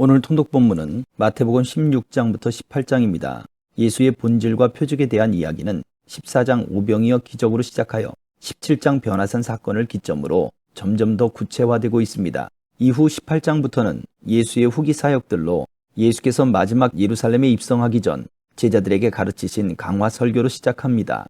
오늘 통독 본문은 마태복음 16장부터 18장입니다. 예수의 본질과 표적에 대한 이야기는 14장 오병이어 기적으로 시작하여 17장 변화산 사건을 기점으로 점점 더 구체화되고 있습니다. 이후 18장부터는 예수의 후기 사역들로 예수께서 마지막 예루살렘에 입성하기 전 제자들에게 가르치신 강화 설교로 시작합니다.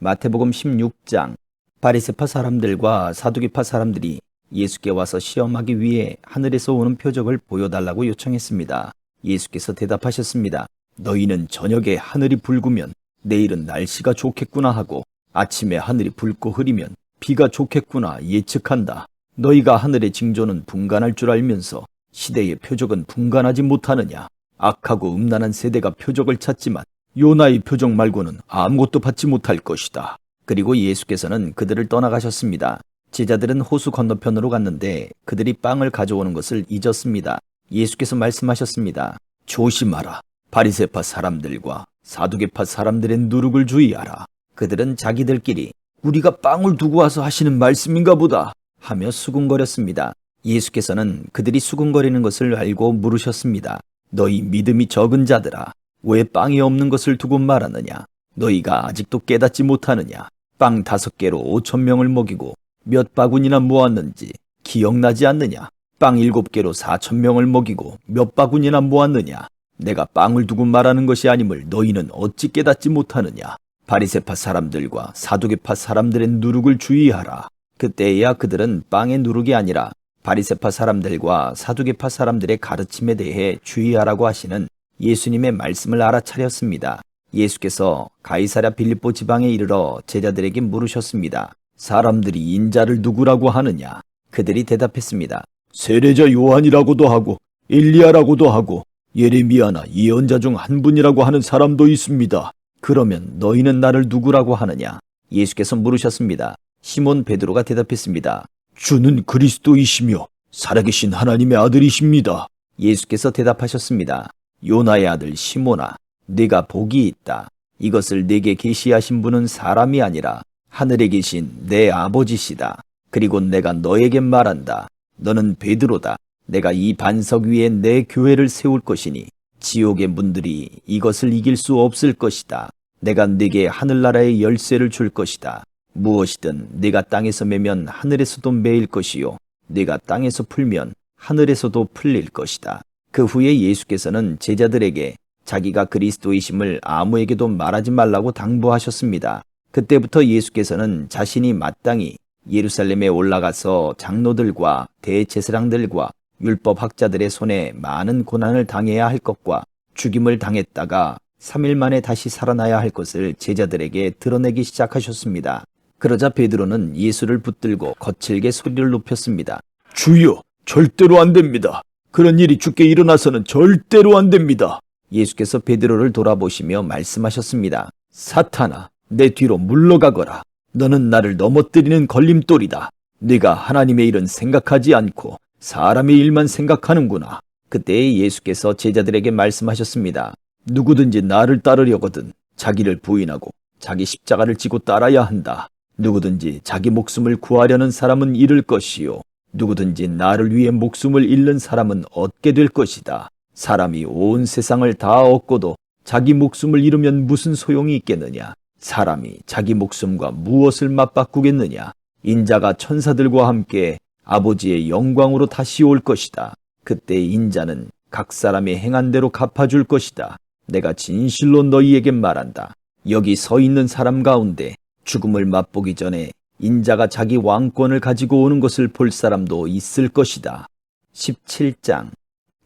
마태복음 16장 바리세파 사람들과 사두개파 사람들이 예수께 와서 시험하기 위해 하늘에서 오는 표적을 보여달라고 요청했습니다. 예수께서 대답하셨습니다. 너희는 저녁에 하늘이 붉으면 내일은 날씨가 좋겠구나 하고 아침에 하늘이 붉고 흐리면 비가 좋겠구나 예측한다. 너희가 하늘의 징조는 분간할 줄 알면서 시대의 표적은 분간하지 못하느냐. 악하고 음란한 세대가 표적을 찾지만 요나의 표적 말고는 아무것도 받지 못할 것이다. 그리고 예수께서는 그들을 떠나가셨습니다. 제자들은 호수 건너편으로 갔는데 그들이 빵을 가져오는 것을 잊었습니다. 예수께서 말씀하셨습니다. 조심하라. 바리세파 사람들과 사두개파 사람들의 누룩을 주의하라. 그들은 자기들끼리 우리가 빵을 두고 와서 하시는 말씀인가 보다 하며 수군거렸습니다. 예수께서는 그들이 수군거리는 것을 알고 물으셨습니다. 너희 믿음이 적은 자들아, 왜 빵이 없는 것을 두고 말하느냐? 너희가 아직도 깨닫지 못하느냐? 빵 다섯 개로 오천 명을 먹이고 몇 바구니나 모았는지 기억나지 않느냐? 빵 일곱 개로 사천 명을 먹이고 몇 바구니나 모았느냐? 내가 빵을 두고 말하는 것이 아님을 너희는 어찌 깨닫지 못하느냐? 바리세파 사람들과 사두개파 사람들의 누룩을 주의하라. 그때야 그들은 빵의 누룩이 아니라 바리세파 사람들과 사두개파 사람들의 가르침에 대해 주의하라고 하시는 예수님의 말씀을 알아차렸습니다. 예수께서 가이사랴 빌립보 지방에 이르러 제자들에게 물으셨습니다. 사람들이 인자를 누구라고 하느냐? 그들이 대답했습니다. 세례자 요한이라고도 하고 엘리야라고도 하고 예레미야나 예언자 중 한 분이라고 하는 사람도 있습니다. 그러면 너희는 나를 누구라고 하느냐? 예수께서 물으셨습니다. 시몬 베드로가 대답했습니다. 주는 그리스도이시며 살아계신 하나님의 아들이십니다. 예수께서 대답하셨습니다. 요나의 아들 시몬아, 네가 복이 있다. 이것을 네게 계시하신 분은 사람이 아니라 하늘에 계신 내 아버지시다. 그리고 내가 너에게 말한다. 너는 베드로다. 내가 이 반석 위에 내 교회를 세울 것이니 지옥의 문들이 이것을 이길 수 없을 것이다. 내가 네게 하늘나라의 열쇠를 줄 것이다. 무엇이든 네가 땅에서 매면 하늘에서도 매일 것이요 네가 땅에서 풀면 하늘에서도 풀릴 것이다. 그 후에 예수께서는 제자들에게 자기가 그리스도이심을 아무에게도 말하지 말라고 당부하셨습니다. 그때부터 예수께서는 자신이 마땅히 예루살렘에 올라가서 장로들과 대제사장들과 율법학자들의 손에 많은 고난을 당해야 할 것과 죽임을 당했다가 3일 만에 다시 살아나야 할 것을 제자들에게 드러내기 시작하셨습니다. 그러자 베드로는 예수를 붙들고 거칠게 소리를 높였습니다. 주여, 절대로 안 됩니다. 그런 일이 주께 일어나서는 절대로 안 됩니다. 예수께서 베드로를 돌아보시며 말씀하셨습니다. 사탄아, 내 뒤로 물러가거라. 너는 나를 넘어뜨리는 걸림돌이다. 네가 하나님의 일은 생각하지 않고 사람의 일만 생각하는구나. 그때 예수께서 제자들에게 말씀하셨습니다. 누구든지 나를 따르려거든 자기를 부인하고 자기 십자가를 지고 따라야 한다. 누구든지 자기 목숨을 구하려는 사람은 잃을 것이요. 누구든지 나를 위해 목숨을 잃는 사람은 얻게 될 것이다. 사람이 온 세상을 다 얻고도 자기 목숨을 잃으면 무슨 소용이 있겠느냐? 사람이 자기 목숨과 무엇을 맞바꾸겠느냐? 인자가 천사들과 함께 아버지의 영광으로 다시 올 것이다. 그때 인자는 각 사람이 행한 대로 갚아줄 것이다. 내가 진실로 너희에게 말한다. 여기 서 있는 사람 가운데 죽음을 맛보기 전에 인자가 자기 왕권을 가지고 오는 것을 볼 사람도 있을 것이다. 17장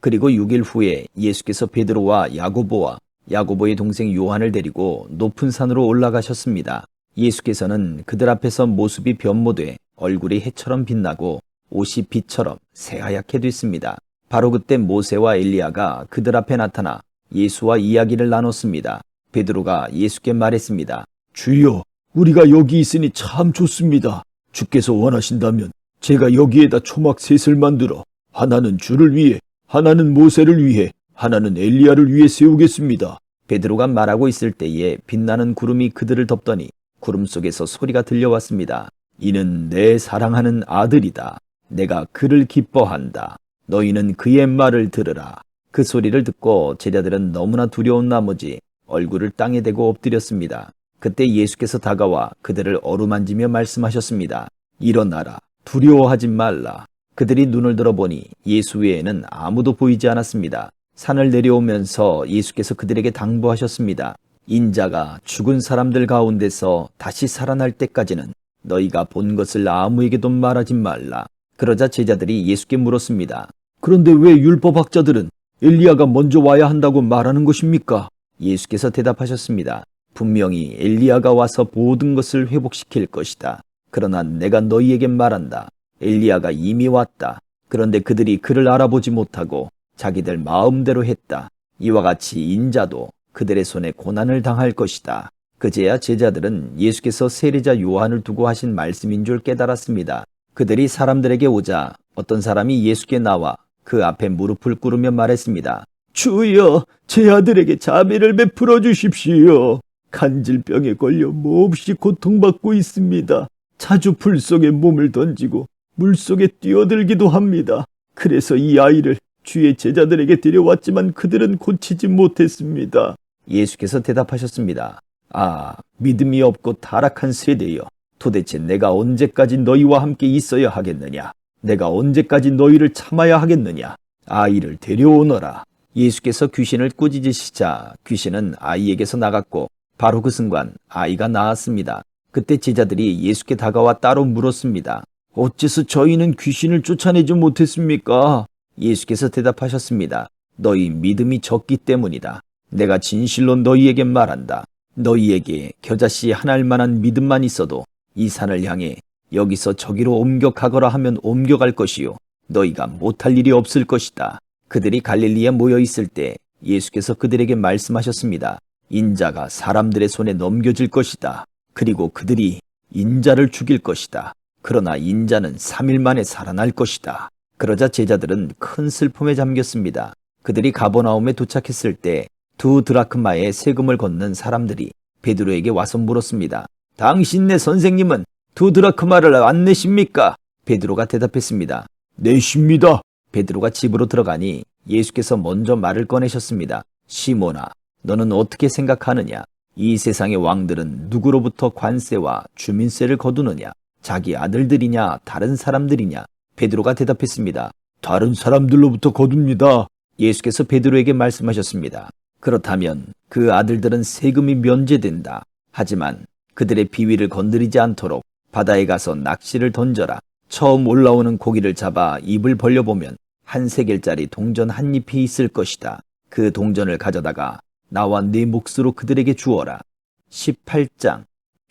그리고 6일 후에 예수께서 베드로와 야고보와 야고보의 동생 요한을 데리고 높은 산으로 올라가셨습니다. 예수께서는 그들 앞에서 모습이 변모돼 얼굴이 해처럼 빛나고 옷이 빛처럼 새하얗게 됐습니다. 바로 그때 모세와 엘리야가 그들 앞에 나타나 예수와 이야기를 나눴습니다. 베드로가 예수께 말했습니다. 주여, 우리가 여기 있으니 참 좋습니다. 주께서 원하신다면 제가 여기에다 초막 셋을 만들어 하나는 주를 위해, 하나는 모세를 위해, 하나는 엘리야를 위해 세우겠습니다. 베드로가 말하고 있을 때에 빛나는 구름이 그들을 덮더니 구름 속에서 소리가 들려왔습니다. 이는 내 사랑하는 아들이다. 내가 그를 기뻐한다. 너희는 그의 말을 들으라. 그 소리를 듣고 제자들은 너무나 두려운 나머지 얼굴을 땅에 대고 엎드렸습니다. 그때 예수께서 다가와 그들을 어루만지며 말씀하셨습니다. 일어나라. 두려워하지 말라. 그들이 눈을 들어보니 예수 외에는 아무도 보이지 않았습니다. 산을 내려오면서 예수께서 그들에게 당부하셨습니다. 인자가 죽은 사람들 가운데서 다시 살아날 때까지는 너희가 본 것을 아무에게도 말하지 말라. 그러자 제자들이 예수께 물었습니다. 그런데 왜 율법학자들은 엘리야가 먼저 와야 한다고 말하는 것입니까? 예수께서 대답하셨습니다. 분명히 엘리야가 와서 모든 것을 회복시킬 것이다. 그러나 내가 너희에게 말한다. 엘리야가 이미 왔다. 그런데 그들이 그를 알아보지 못하고 자기들 마음대로 했다. 이와 같이 인자도 그들의 손에 고난을 당할 것이다. 그제야 제자들은 예수께서 세례자 요한을 두고 하신 말씀인 줄 깨달았습니다. 그들이 사람들에게 오자 어떤 사람이 예수께 나와 그 앞에 무릎을 꿇으며 말했습니다. 주여, 제 아들에게 자비를 베풀어 주십시오. 간질병에 걸려 몹시 고통받고 있습니다. 자주 불 속에 몸을 던지고 물 속에 뛰어들기도 합니다. 그래서 이 아이를 주의 제자들에게 데려왔지만 그들은 고치지 못했습니다. 예수께서 대답하셨습니다. 아, 믿음이 없고 타락한 세대여. 도대체 내가 언제까지 너희와 함께 있어야 하겠느냐? 내가 언제까지 너희를 참아야 하겠느냐? 아이를 데려오너라. 예수께서 귀신을 꾸짖으시자 귀신은 아이에게서 나갔고 바로 그 순간 아이가 나았습니다. 그때 제자들이 예수께 다가와 따로 물었습니다. 어째서 저희는 귀신을 쫓아내지 못했습니까? 예수께서 대답하셨습니다. 너희 믿음이 적기 때문이다. 내가 진실로 너희에게 말한다. 너희에게 겨자씨 하나일 만한 믿음만 있어도 이 산을 향해 여기서 저기로 옮겨 가거라 하면 옮겨갈 것이요. 너희가 못할 일이 없을 것이다. 그들이 갈릴리에 모여 있을 때 예수께서 그들에게 말씀하셨습니다. 인자가 사람들의 손에 넘겨질 것이다. 그리고 그들이 인자를 죽일 것이다. 그러나 인자는 3일 만에 살아날 것이다. 그러자 제자들은 큰 슬픔에 잠겼습니다. 그들이 가버나움에 도착했을 때 두 드라크마의 세금을 걷는 사람들이 베드로에게 와서 물었습니다. 당신네 선생님은 두 드라크마를 안 내십니까? 베드로가 대답했습니다. 내십니다. 베드로가 집으로 들어가니 예수께서 먼저 말을 꺼내셨습니다. 시모나, 너는 어떻게 생각하느냐? 이 세상의 왕들은 누구로부터 관세와 주민세를 거두느냐? 자기 아들들이냐, 다른 사람들이냐? 베드로가 대답했습니다. 다른 사람들로부터 거둡니다. 예수께서 베드로에게 말씀하셨습니다. 그렇다면 그 아들들은 세금이 면제된다. 하지만 그들의 비위를 건드리지 않도록 바다에 가서 낚시를 던져라. 처음 올라오는 고기를 잡아 입을 벌려보면 한 세겔짜리 동전 한 잎이 있을 것이다. 그 동전을 가져다가 나와 네 몫으로 그들에게 주어라. 18장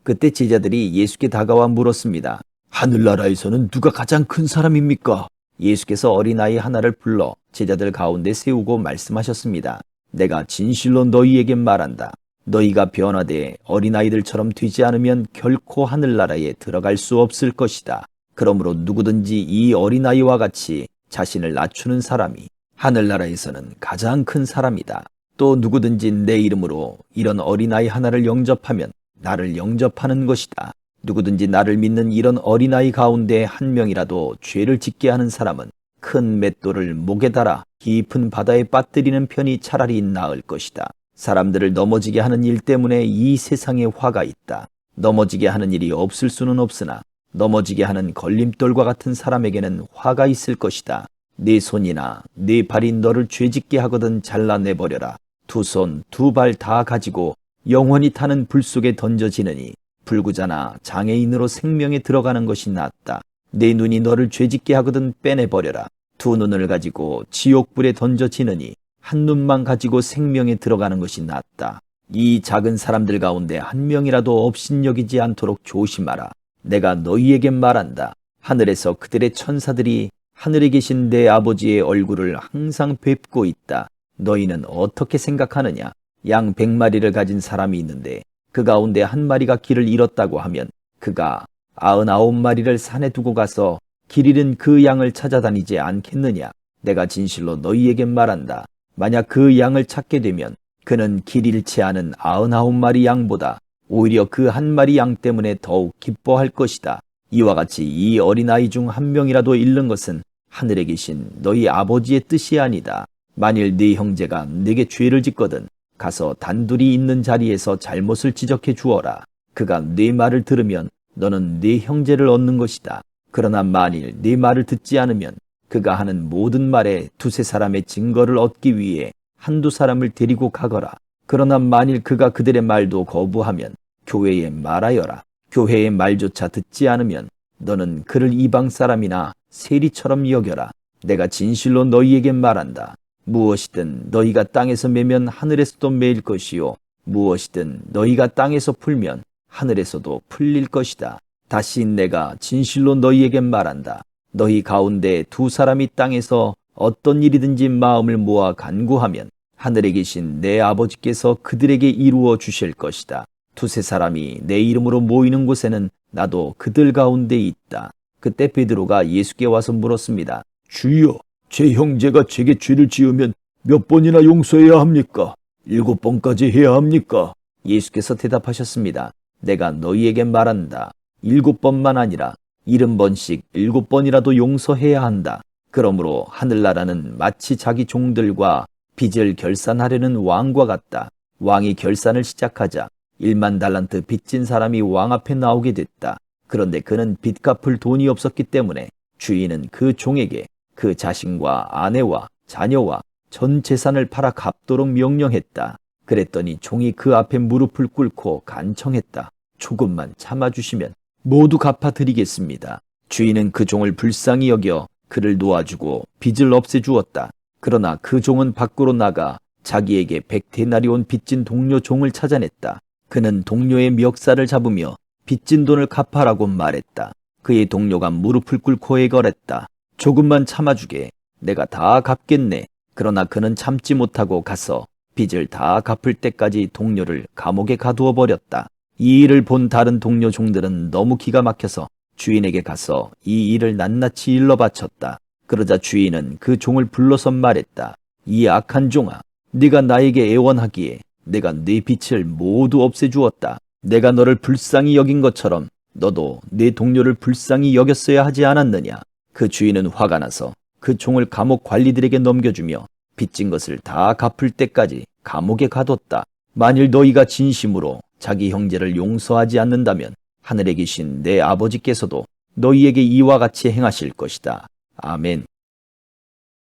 그때 제자들이 예수께 다가와 물었습니다. 하늘나라에서는 누가 가장 큰 사람입니까? 예수께서 어린아이 하나를 불러 제자들 가운데 세우고 말씀하셨습니다. 내가 진실로 너희에게 말한다. 너희가 변화돼 어린아이들처럼 되지 않으면 결코 하늘나라에 들어갈 수 없을 것이다. 그러므로 누구든지 이 어린아이와 같이 자신을 낮추는 사람이 하늘나라에서는 가장 큰 사람이다. 또 누구든지 내 이름으로 이런 어린아이 하나를 영접하면 나를 영접하는 것이다. 누구든지 나를 믿는 이런 어린아이 가운데 한 명이라도 죄를 짓게 하는 사람은 큰 맷돌을 목에 달아 깊은 바다에 빠뜨리는 편이 차라리 나을 것이다. 사람들을 넘어지게 하는 일 때문에 이 세상에 화가 있다. 넘어지게 하는 일이 없을 수는 없으나 넘어지게 하는 걸림돌과 같은 사람에게는 화가 있을 것이다. 네 손이나 네 발이 너를 죄짓게 하거든 잘라내버려라. 두 손, 두 발 다 가지고 영원히 타는 불 속에 던져지느니 불구자나 장애인으로 생명에 들어가는 것이 낫다. 네 눈이 너를 죄짓게 하거든 빼내버려라. 두 눈을 가지고 지옥불에 던져지느니 한 눈만 가지고 생명에 들어가는 것이 낫다. 이 작은 사람들 가운데 한 명이라도 업신여기지 않도록 조심하라. 내가 너희에게 말한다. 하늘에서 그들의 천사들이 하늘에 계신 내 아버지의 얼굴을 항상 뵙고 있다. 너희는 어떻게 생각하느냐? 양 백마리를 가진 사람이 있는데 그 가운데 한 마리가 길을 잃었다고 하면 그가 아흔아홉 마리를 산에 두고 가서 길 잃은 그 양을 찾아다니지 않겠느냐? 내가 진실로 너희에게 말한다. 만약 그 양을 찾게 되면 그는 길 잃지 않은 아흔아홉 마리 양보다 오히려 그 한 마리 양 때문에 더욱 기뻐할 것이다. 이와 같이 이 어린아이 중 한 명이라도 잃는 것은 하늘에 계신 너희 아버지의 뜻이 아니다. 만일 네 형제가 네게 죄를 짓거든 가서 단둘이 있는 자리에서 잘못을 지적해 주어라. 그가 네 말을 들으면 너는 네 형제를 얻는 것이다. 그러나 만일 네 말을 듣지 않으면 그가 하는 모든 말에 두세 사람의 증거를 얻기 위해 한두 사람을 데리고 가거라. 그러나 만일 그가 그들의 말도 거부하면 교회에 말하여라. 교회의 말조차 듣지 않으면 너는 그를 이방 사람이나 세리처럼 여겨라. 내가 진실로 너희에게 말한다. 무엇이든 너희가 땅에서 매면 하늘에서도 매일 것이요. 무엇이든 너희가 땅에서 풀면 하늘에서도 풀릴 것이다. 다시 내가 진실로 너희에게 말한다. 너희 가운데 두 사람이 땅에서 어떤 일이든지 마음을 모아 간구하면 하늘에 계신 내 아버지께서 그들에게 이루어 주실 것이다. 두세 사람이 내 이름으로 모이는 곳에는 나도 그들 가운데 있다. 그때 베드로가 예수께 와서 물었습니다. 주여, 제 형제가 제게 죄를 지으면 몇 번이나 용서해야 합니까? 일곱 번까지 해야 합니까? 예수께서 대답하셨습니다. 내가 너희에게 말한다. 일곱 번만 아니라 일흔 번씩 일곱 번이라도 용서해야 한다. 그러므로 하늘나라는 마치 자기 종들과 빚을 결산하려는 왕과 같다. 왕이 결산을 시작하자 일만 달란트 빚진 사람이 왕 앞에 나오게 됐다. 그런데 그는 빚 갚을 돈이 없었기 때문에 주인은 그 종에게 그 자신과 아내와 자녀와 전 재산을 팔아 갚도록 명령했다. 그랬더니 종이 그 앞에 무릎을 꿇고 간청했다. 조금만 참아주시면 모두 갚아드리겠습니다. 주인은 그 종을 불쌍히 여겨 그를 놓아주고 빚을 없애주었다. 그러나 그 종은 밖으로 나가 자기에게 백대나리 온 빚진 동료 종을 찾아냈다. 그는 동료의 멱살을 잡으며 빚진 돈을 갚아라고 말했다. 그의 동료가 무릎을 꿇고 애걸했다. 조금만 참아주게. 내가 다 갚겠네. 그러나 그는 참지 못하고 가서 빚을 다 갚을 때까지 동료를 감옥에 가두어 버렸다. 이 일을 본 다른 동료 종들은 너무 기가 막혀서 주인에게 가서 이 일을 낱낱이 일러 바쳤다. 그러자 주인은 그 종을 불러서 말했다. 이 악한 종아, 네가 나에게 애원하기에 내가 네 빛을 모두 없애주었다. 내가 너를 불쌍히 여긴 것처럼 너도 네 동료를 불쌍히 여겼어야 하지 않았느냐. 그 주인은 화가 나서 그 종을 감옥 관리들에게 넘겨주며 빚진 것을 다 갚을 때까지 감옥에 가뒀다. 만일 너희가 진심으로 자기 형제를 용서하지 않는다면 하늘에 계신 내 아버지께서도 너희에게 이와 같이 행하실 것이다. 아멘.